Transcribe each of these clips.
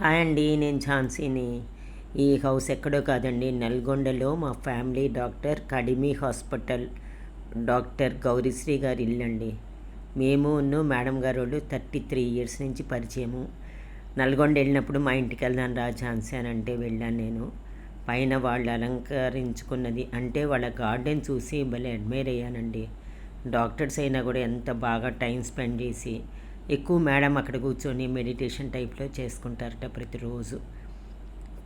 Hi అండి నేను ఝాన్సీని. ఈ హౌస్ ఎక్కడో కాదండి నల్గొండలో మా family doctor Kadimi hospital doctor Gourisri గారి ఇల్లండి. మేము ఉన్ను మేడం గారు వాళ్ళు థర్టీ త్రీ ఇయర్స్ నుంచి పరిచయము. నల్గొండ వెళ్ళినప్పుడు మా ఇంటికి వెళ్దాను రా ఝాన్సీ అని అంటే వెళ్ళాను నేను. పైన వాళ్ళు అలంకరించుకున్నది అంటే వాళ్ళ గార్డెన్ చూసి భలే అడ్మైర్ అయ్యానండి. డాక్టర్స్ అయినా కూడా ఎంత బాగా టైం స్పెండ్ చేసి ఎక్కువ మేడం అక్కడ కూర్చొని మెడిటేషన్ టైప్లో చేసుకుంటారట ప్రతిరోజు.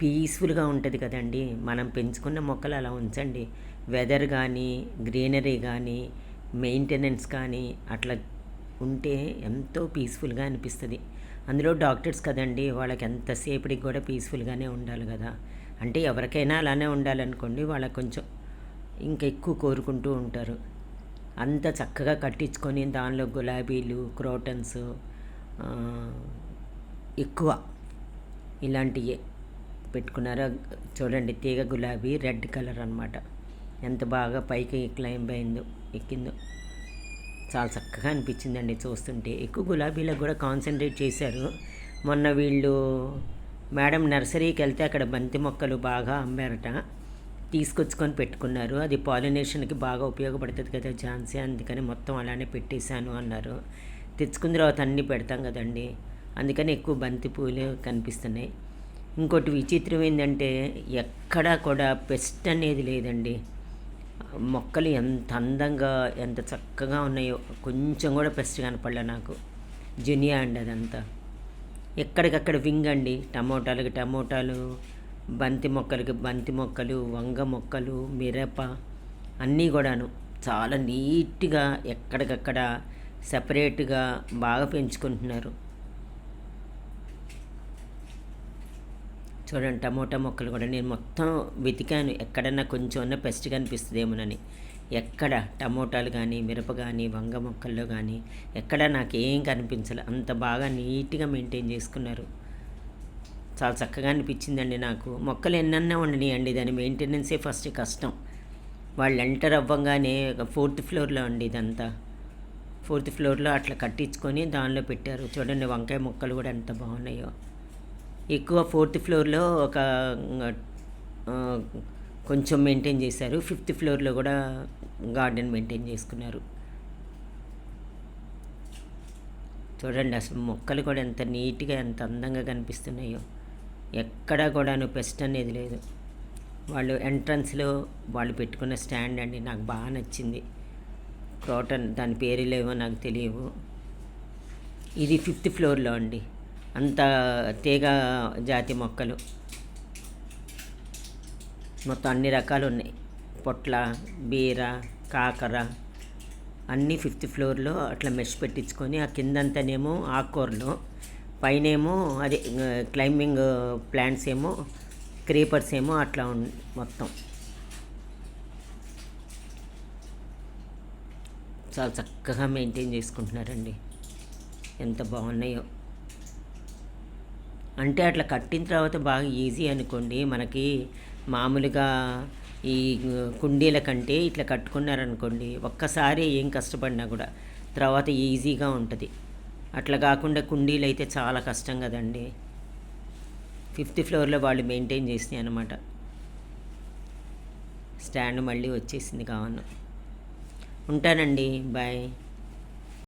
పీస్ఫుల్గా ఉంటుంది కదండి. మనం పెంచుకున్న మొక్కలు అలా ఉంచండి. వెదర్ కానీ గ్రీనరీ కానీ మెయింటెనెన్స్ కానీ అట్లా ఉంటే ఎంతో పీస్ఫుల్గా అనిపిస్తుంది. అందులో డాక్టర్స్ కదండి వాళ్ళకి ఎంతసేపటికి కూడా పీస్ఫుల్గానే ఉండాలి కదా. అంటే ఎవరికైనా అలానే ఉండాలనుకోండి వాళ్ళకి కొంచెం ఇంకా ఎక్కువ కోరుకుంటూ ఉంటారు. అంత చక్కగా కట్టించుకొని దానిలో గులాబీలు క్రోటన్స్ ఎక్కువ ఇలాంటివే పెట్టుకున్నారో చూడండి తీగ గులాబీ రెడ్ కలర్ అనమాట ఎంత బాగా పైకి క్లైంబ్ అయిందో ఎక్కిందో. చాలా చక్కగా అనిపించిందండి చూస్తుంటే. ఎక్కువ గులాబీలకు కూడా కాన్సన్ట్రేట్ చేశారు. మొన్న వీళ్ళు మేడం నర్సరీకి వెళ్తే అక్కడ బంతి మొక్కలు బాగా అమ్మారట. తీసుకొచ్చుకొని పెట్టుకున్నారు. అది పాలినేషన్కి బాగా ఉపయోగపడుతుంది కదా ఝాన్సీ అందుకని మొత్తం అలానే పెట్టేశాను అన్నారు. తెచ్చుకున్న తర్వాత అన్నీ పెడతాం కదండి అందుకని ఎక్కువ బంతి పూలు కనిపిస్తున్నాయి. ఇంకోటి విచిత్రం ఏంటంటే ఎక్కడా కూడా పెస్ట్ అనేది లేదండి. మొక్కలు ఎంత అందంగా ఎంత చక్కగా ఉన్నాయో కొంచెం కూడా పెస్ట్ కనపడలే నాకు. జునియా అండి అదంతా. ఎక్కడికక్కడ వింగ్ అండి టమోటాలకి టమోటాలు బంతి మొక్కలకి బంతి మొక్కలు వంగ మొక్కలు మిరప అన్నీ కూడాను చాలా నీట్గా ఎక్కడికక్కడ సపరేట్గా బాగా పెంచుకుంటున్నారు. చూడండి టమోటా మొక్కలు కూడా నేను మొత్తం వెతికాను. ఎక్కడన్నా కొంచెం ఉన్న పెస్ట్ కనిపిస్తుందేమోనని ఎక్కడ టమోటాలు కానీ మిరప కానీ వంగ మొక్కల్లో కానీ ఎక్కడ నాకు ఏం కనిపించలే. అంత బాగా నీట్గా మెయింటైన్ చేసుకున్నారు. చాలా చక్కగా అనిపించిందండి నాకు. మొక్కలు ఎన్నన్నా ఉండనియండి దాని మెయింటెనెన్సే ఫస్ట్ కష్టం. వాళ్ళు ఎంటర్ అవ్వగానే ఫోర్త్ ఫ్లోర్లో అండి ఇదంతా. ఫోర్త్ ఫ్లోర్లో అట్లా కట్టించుకొని దానిలో పెట్టారు. చూడండి వంకాయ మొక్కలు కూడా ఎంత బాగున్నాయో. ఎక్కువ ఫోర్త్ ఫ్లోర్లో ఒక కొంచెం మెయింటైన్ చేశారు. ఫిఫ్త్ ఫ్లోర్లో కూడా గార్డెన్ మెయింటైన్ చేసుకున్నారు. చూడండి అసలు మొక్కలు కూడా ఎంత నీట్గా ఎంత అందంగా కనిపిస్తున్నాయో. ఎక్కడా కూడాను పెస్ట్ అనేది లేదు. వాళ్ళు ఎంట్రన్స్లో వాళ్ళు పెట్టుకున్న స్టాండ్ అండి. నాకు బాగా నచ్చింది. క్రోటన్ దాని పేరులేవో నాకు తెలియవు. ఇది ఫిఫ్త్ ఫ్లోర్లో అండి. అంత తీగ జాతి మొక్కలు. మొత్తం అన్ని రకాలు ఉన్నాయి. పొట్ల బీర కాకర అన్నీ ఫిఫ్త్ ఫ్లోర్లో అట్లా మెష్ పెట్టించుకొని ఆ కిందంతానేమో ఆకుకూరలు. పైనేమో అదే క్లైంబింగ్ ప్లాంట్స్ ఏమో క్రీపర్స్ ఏమో అట్లా మొత్తం. చాలా చక్కగా మెయింటైన్ చేసుకుంటున్నారండి. ఎంత బాగున్నాయో. అంటే అట్లా కట్టిన తర్వాత బాగా ఈజీ అనుకోండి మనకి మామూలుగా ఈ కుండీల కంటే ఇట్లా కట్టుకున్నారనుకోండి ఒక్కసారి ఏం కష్టపడినా కూడా తర్వాత ఈజీగా ఉంటుంది. అట్లా కాకుండా కుండీలు అయితే చాలా కష్టం కదండి. ఫిఫ్త్ ఫ్లోర్లో వాళ్ళు మెయింటైన్ చేసినాయి అనమాట స్టాండ్ మళ్ళీ వచ్చేసింది కావను ఉంటానండి. బాయ్.